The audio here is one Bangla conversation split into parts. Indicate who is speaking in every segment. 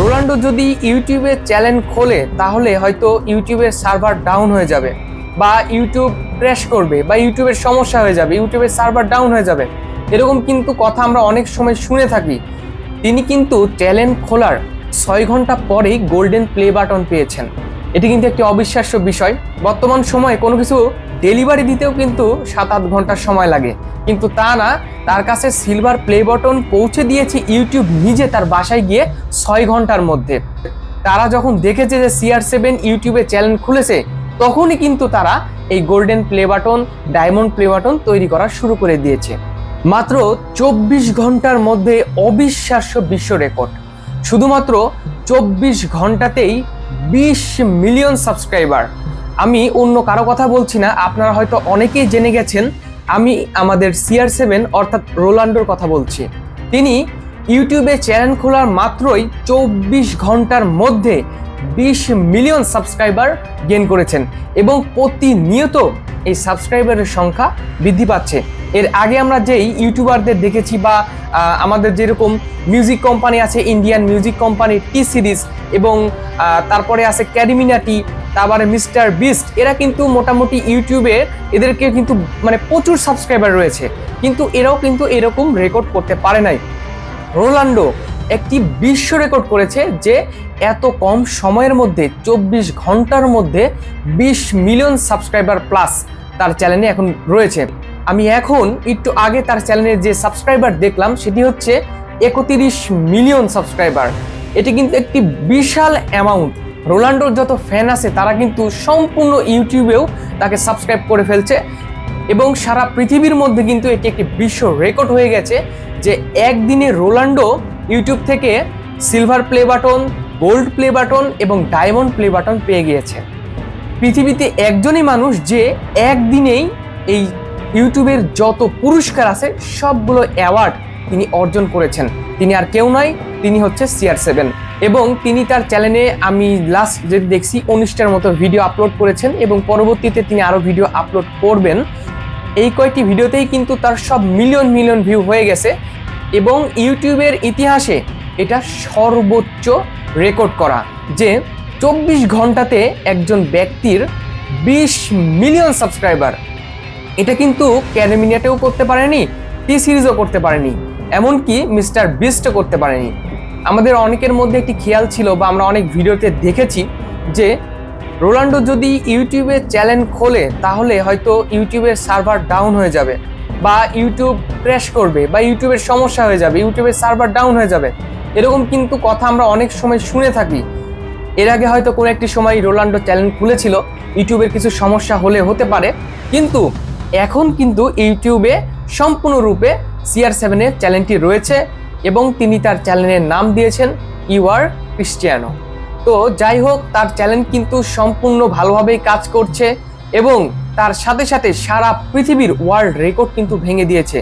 Speaker 1: রোনাল্ডো যদি ইউটিউবে চ্যানেল খোলে, তাহলে হয়তো ইউটিউবের সার্ভার ডাউন হয়ে যাবে, বা ইউটিউব ক্র্যাশ করবে, বা ইউটিউবের সমস্যা হয়ে যাবে, ইউটিউবের সার্ভার ডাউন হয়ে যাবে। এরকম কিন্তু কথা আমরা অনেক সময় শুনে থাকি। তিনি কিন্তু চ্যানেল খোলার ছয় ঘণ্টা পরেই গোল্ডেন প্লে বাটন পেয়েছেন। এটি কিন্তু একটি অবিশ্বাস্য বিষয়। বর্তমান সময়ে কোনো কিছু ডেলিভারি দিতেও কিন্তু সাত আট ঘণ্টার সময় লাগে। কিন্তু তা না, তার কাছে সিলভার প্লে বাটন পৌঁছে দিয়েছে ইউটিউব নিজে তার বাসায় গিয়ে ছয় ঘণ্টার মধ্যে। তারা যখন দেখেছে যে সিআর সেভেন ইউটিউবে চ্যানেল খুলেছে, তখনই কিন্তু তারা এই golden play button, diamond play button তৈরি করা শুরু করে দিয়েছে। মাত্র চব্বিশ ঘণ্টার মধ্যে অবিশ্বাস্য বিশ্ব রেকর্ড। শুধুমাত্র চব্বিশ ঘন্টাতেই বিশ মিলিয়ন সাবস্ক্রাইবার। আমি অন্য কারও কথা বলছি না, আপনারা হয়তো অনেকেই জেনে গেছেন, আমি আমাদের সিআর সেভেন অর্থাৎ রোলান্ডোর কথা বলছি। তিনি ইউটিউবে চ্যানেল খোলার মাত্রই চব্বিশ ঘণ্টার মধ্যে বিশ মিলিয়ন সাবস্ক্রাইবার গেন করেছেন এবং প্রতিনিয়ত এই সাবস্ক্রাইবারের সংখ্যা বৃদ্ধি পাচ্ছে। এর আগে আমরা যেই ইউটিউবারদের দেখেছি বা আমাদের যেরকম মিউজিক কোম্পানি আছে Indian music company T Series এবং তারপরে আছে ক্যারিমিনাটি তারপরে মিস্টার বিস্ট, এরা কিন্তু মোটামুটি ইউটিউবে এদেরকে কিন্তু মানে প্রচুর সাবস্ক্রাইবার রয়েছে। কিন্তু এরাও কিন্তু এরকম রেকর্ড করতে পারে নাই। রোনাল্ডো একটি বিশ্ব রেকর্ড করেছে যে এত কম সময়ের মধ্যে, চব্বিশ ঘণ্টার মধ্যে বিশ মিলিয়ন সাবস্ক্রাইবার প্লাস তার চ্যানেলে এখন রয়েছে। আমি এখন একটু আগে তার চ্যানেলের যে সাবস্ক্রাইবার দেখলাম, সেটি হচ্ছে একত্রিশ মিলিয়ন সাবস্ক্রাইবার। এটি কিন্তু একটি বিশাল অ্যামাউন্ট রোনাল্ডোর যত ফ্যান আছে, তারা কিন্তু সম্পূর্ণ ইউটিউবেও তাকে সাবস্ক্রাইব করে ফেলছে এবং সারা পৃথিবীর মধ্যে কিন্তু এটি একটি বিশ্ব রেকর্ড হয়ে গেছে যে একদিনে রোনাল্ডো ইউটিউব থেকে silver play button gold play button এবং ডায়মন্ড প্লে বাটন পেয়ে গিয়েছে। পৃথিবীতে একজনই মানুষ যে একদিনেই এই ইউটিউবের যত পুরস্কার আছে, সবগুলো অ্যাওয়ার্ড তিনি অর্জন করেছেন। তিনি আর কেউ নয়, তিনি হচ্ছে সিআর সেভেন এবং তিনি তার চ্যানেলে আমি লাস্ট যে দেখছি, উনিশটার মতো ভিডিও আপলোড করেছেন এবং পরবর্তীতে তিনি আরও ভিডিও আপলোড করবেন। এই কয়েকটি ভিডিওতেই কিন্তু তার সব মিলিয়ন মিলিয়ন ভিউ হয়ে গেছে এবং ইউটিউবের ইতিহাসে এটা সর্বোচ্চ রেকর্ড করা, যে চব্বিশ ঘন্টাতে একজন ব্যক্তির বিশ মিলিয়ন সাবস্ক্রাইবার এটা কিন্তু ক্যাডেমিনিয়াটেও করতে পারেনি টি সিরিজও করতে পারেনি। এমনকি মিস্টার বিস্টও করতে পারেনি। আমাদের অনেকের মধ্যে একটি খেয়াল ছিল বা আমরা অনেক ভিডিওতে দেখেছি যে রোনাল্ডো যদি ইউটিউবে চ্যানেল খোলে, তাহলে হয়তো ইউটিউবের সার্ভার ডাউন হয়ে যাবে বা ইউটিউব ক্র্যাশ করবে বা ইউটিউবের সমস্যা হয়ে যাবে, ইউটিউবের সার্ভার ডাউন হয়ে যাবে। এরকম কিন্তু কথা আমরা অনেক সময় শুনে থাকি। এর আগে হয়তো কোনো একটি সময় রোনাল্ডো চ্যানেল খুলেছিল, ইউটিউবের কিছু সমস্যা হলে হতে পারে, কিন্তু এখন কিন্তু ইউটিউবে সম্পূর্ণরূপে সিআর সেভেনের চ্যানেলটি রয়েছে এবং তিনি তার চ্যানেলের নাম দিয়েছেন ইউ আর ক্রিস্টিয়ানো তো যাই হোক, তার চ্যানেল কিন্তু সম্পূর্ণ ভালোভাবেই কাজ করছে এবং তার সাথে সাথে সারা পৃথিবীর ওয়ার্ল্ড রেকর্ড কিন্তু ভেঙে দিয়েছে।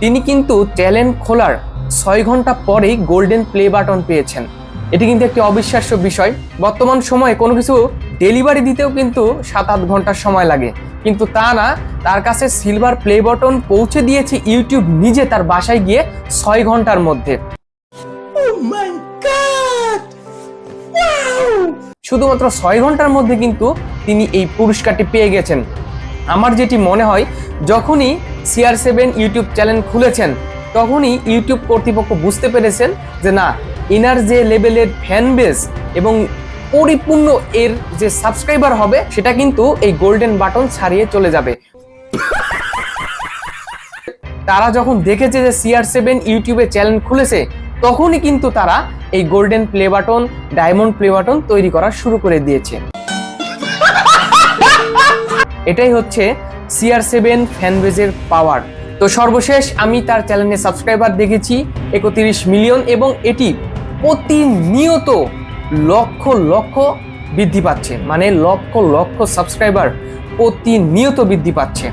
Speaker 1: তিনি কিন্তু চ্যানেল খোলার ছয় ঘণ্টা পরেই গোল্ডেন প্লে বাটন পেয়েছেন। এটি কিন্তু একটি অবিশ্বাস্য বিষয়। বর্তমান সময়ে কোনো কিছু ডেলিভারি দিতেও কিন্তু সাত আট ঘণ্টার সময় লাগে। কিন্তু তা না তার কাছে সিলভার প্লে বটন পৌঁছে দিয়েছে ইউটিউব নিজে তার বাসায় গিয়ে ছয় ঘণ্টার মধ্যে। শুধুমাত্র ছয় ঘণ্টার মধ্যে কিন্তু তিনি এই পুরস্কারটি পেয়ে গেছেন। আমার যেটি মনে হয় যখনই সিআর সেভেন ইউটিউব চ্যানেল খুলেছেন তখনই ইউটিউব কর্তৃপক্ষ বুঝতে পেরেছেন যে না ইনার যে লেভেলের ফ্যান বেস এবং পরিপূর্ণ এর যে সাবস্ক্রাইবার হবে, সেটা কিন্তু এই গোল্ডেন বাটন ছাড়িয়ে চলে যাবে। তারা যখন দেখেছে যে সিআর সেভেন ইউটিউবে চ্যানেল খুলেছে, তখনই কিন্তু তারা এই golden play button diamond play button তৈরি করা শুরু করে দিয়েছে। এটাই হচ্ছে সিআর সেভেন ফ্যানবেজের পাওয়ার তো সর্বশেষ আমি তার চ্যানেলে সাবস্ক্রাইবার দেখেছি, একত্রিশ মিলিয়ন এবং এটি প্রতিনিয়ত লক্ষ লক্ষ বৃদ্ধি পাচ্ছে। মানে লক্ষ লক্ষ সাবস্ক্রাইবার প্রতিনিয়ত বৃদ্ধি পাচ্ছে।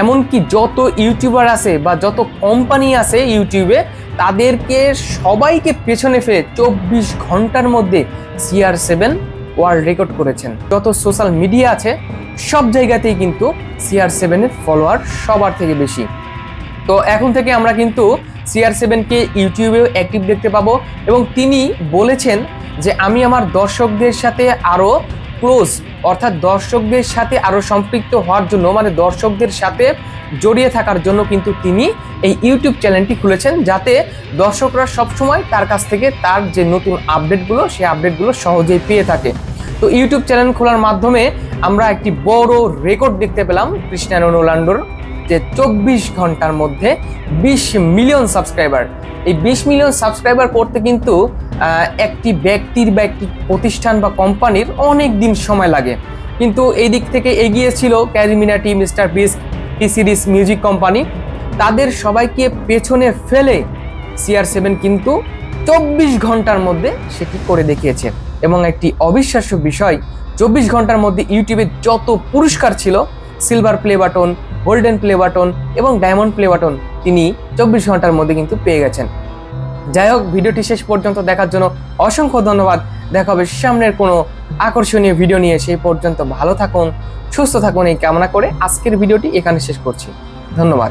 Speaker 1: এমনকি যত ইউটিউবার আছে বা যত কোম্পানি আছে ইউটিউবে তাদেরকে সবাইকে পেছনে ফেলে চব্বিশ ঘণ্টার মধ্যে সিআর সেভেন ওয়ার্ল্ড রেকর্ড করেছেন। যত সোশ্যাল মিডিয়া আছে, সব জায়গাতেই কিন্তু সিআর সেভেনের ফলোয়ার সবার থেকে বেশি। তো এখন থেকে আমরা কিন্তু সিআর সেভেনকে ইউটিউবেও অ্যাক্টিভ দেখতে পাবো এবং তিনি বলেছেন যে আমি আমার দর্শকদের সাথে আরও ক্লোজ অর্থাৎ দর্শকদের সাথে আরও সম্পৃক্ত হওয়ার জন্য মানে দর্শকদের সাথে জড়িয়ে থাকার জন্য কিন্তু তিনি এই ইউটিউব চ্যানেলটি খুলেছেন যাতে দর্শকরা সবসময় তার কাছ থেকে তার যে নতুন আপডেটগুলো, সেই আপডেটগুলো সহজেই পেয়ে থাকে। তো ইউটিউব চ্যানেল খোলার মাধ্যমে আমরা একটি বড় রেকর্ড দেখতে পেলাম ক্রিস্টিয়ানো রোনাল্ডোর যে চব্বিশ ঘণ্টার মধ্যে বিশ মিলিয়ন সাবস্ক্রাইবার। এই বিশ মিলিয়ন সাবস্ক্রাইবার করতে কিন্তু একটি ব্যক্তির বা একটি প্রতিষ্ঠান বা কোম্পানির অনেক দিন সময় লাগে। কিন্তু এই দিক থেকে এগিয়েছিল CarryMinati, mister beast T Series, music company. তাদের সবাইকে পেছনে ফেলে সিআর সেভেন কিন্তু চব্বিশ ঘণ্টার মধ্যে সেটি করে দেখিয়েছে। এবং একটি অবিশ্বাস্য বিষয়, চব্বিশ ঘণ্টার মধ্যে ইউটিউবে যত পুরস্কার ছিল, silver play button golden play button এবং ডায়মন্ড প্লে বাটন তিনি চব্বিশ ঘণ্টার মধ্যে কিন্তু পেয়ে গেছেন। যাই হোক ভিডিওটি শেষ পর্যন্ত দেখার জন্য অসংখ্য ধন্যবাদ। দেখা হবে সামনের কোনো আকর্ষণীয় ভিডিও নিয়ে। সেই পর্যন্ত ভালো থাকুন, সুস্থ থাকুন, এই কামনা করে আজকের ভিডিওটি এখানে শেষ করছি। ধন্যবাদ।